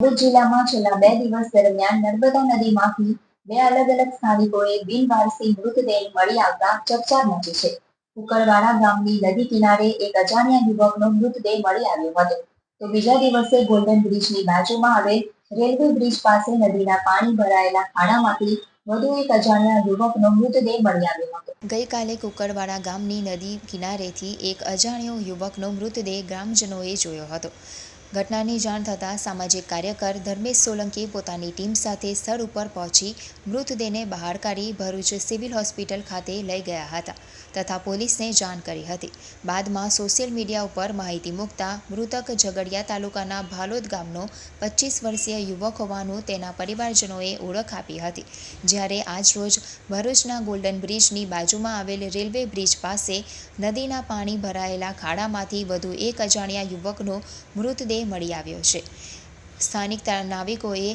ભરૂચ જિલ્લામાં છેલ્લા બે દિવસ દરમિયાન નર્મદા નદીમાંથી બે અલગ અલગ સ્થાનિકોએ બિનવારસી મૃતદેહ મળી આવતા ચકચાર મચી છે. કુકરવાડા ગામની નદી કિનારે એક અજાણ્યા યુવકનો મૃતદેહ મળી આવ્યો હતો. તો બીજા દિવસે ગોલ્ડન બ્રિજની બાજુમાં આવેલ રેલવે બ્રિજ પાસે નદીના પાણી ભરાયેલા ખાડામાંથી વધુ એક અજાણ્યા યુવકનો મૃતદેહ મળી આવ્યો હતો. ગઈકાલે કુકરવાડા ગામની નદી કિનારેથી એક અજાણ્યો યુવકનો મૃતદેહ ગ્રામજનોએ જોયો હતો. ઘટનાની જાણ થતાં સામાજિક કાર્યકર ધર્મેશ સોલંકી પોતાની ટીમ સાથે સ્થળ ઉપર પહોંચી મૃતદેહને બહાર કાઢી ભરૂચ સિવિલ હોસ્પિટલ ખાતે લઈ ગયા હતા તથા પોલીસને જાણ કરી હતી. બાદમાં સોશિયલ મીડિયા ઉપર માહિતી મૂકતા મૃતક ઝઘડિયા તાલુકાના ભાલોદ ગામનો પચીસ વર્ષીય યુવક હોવાનું તેના પરિવારજનોએ ઓળખ આપી હતી. જ્યારે આજરોજ ભરૂચના ગોલ્ડન બ્રિજની બાજુમાં આવેલ રેલવે બ્રિજ પાસે નદીના પાણી ભરાયેલા ખાડામાંથી વધુ એક અજાણ્યા યુવકનો મૃતદેહ મળી આવ્યો છે. સ્થાનિક નાવિકોએ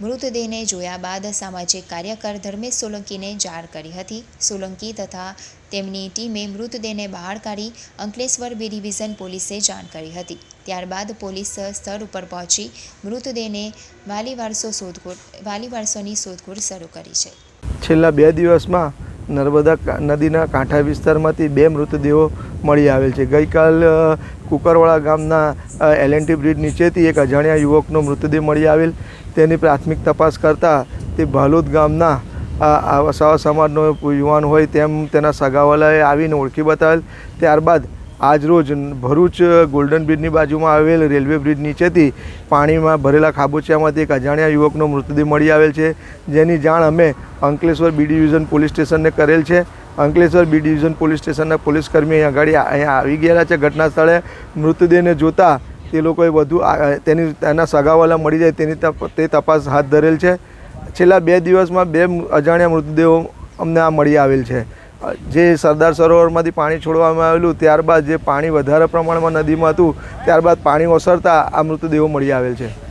મૃતદેહને જોયા બાદ સામાજિક કાર્યકર ધર્મેશ સોલંકીને જાણ કરી હતી. સોલંકી તથા તેમની ટીમે મૃતદેહને બહાર કાઢી અંકલેશ્વર બી ડિવિઝન પોલીસે જાણ કરી હતી. ત્યારબાદ પોલીસ સ્થળ ઉપર પહોંચી મૃતદેહને વાલી વારસો શોધખોળ વાલી વારસોની શોધખોળ શરૂ કરી છે. છેલ્લા બે દિવસમાં નર્મદા નદીના કાંઠા વિસ્તારમાંથી બે મૃતદેહો મળી આવેલ છે. ગઈકાલ કુકરવાળા ગામના એલએનટી બ્રિજ નીચેથી એક અજાણ્યા યુવકનો મૃતદેહ મળી આવેલ. તેની પ્રાથમિક તપાસ કરતાં તે ભાલોદ ગામના આ વસાવા સમાજનો યુવાન હોય તેમ તેના સગાવાલાએ આવીને ઓળખી બતાવેલ. ત્યારબાદ આજરોજ ભરૂચ ગોલ્ડન બ્રિજની બાજુમાં આવેલ રેલવે બ્રિજ નીચેથી પાણીમાં ભરેલા ખાબોચિયામાંથી એક અજાણ્યા યુવકનો મૃતદેહ મળી આવેલ છે. જેની જાણ અમે અંકલેશ્વર બી ડિવિઝન પોલીસ સ્ટેશનને કરેલ છે. અંકલેશ્વર બી ડિવિઝન પોલીસ સ્ટેશનના પોલીસ કર્મી અહીં આગળ અહીંયા આવી ગયેલા છે ઘટના સ્થળે મૃતદેહને જોતા તે લોકોએ વધુ તેની, તેના સગાવાલા મળી જાય તેની તે તપાસ હાથ ધરેલ છે. છેલ્લા બે દિવસમાં બે અજાણ્યા મૃતદેહો અમને આ મળી આવેલ છે. જે સરદાર સરોવરમાંથી પાણી છોડવામાં આવેલું, ત્યારબાદ જે પાણી વધારે પ્રમાણમાં નદીમાં હતું, ત્યારબાદ પાણી ઓસરતા આ મૃતદેહો મળી આવેલ છે.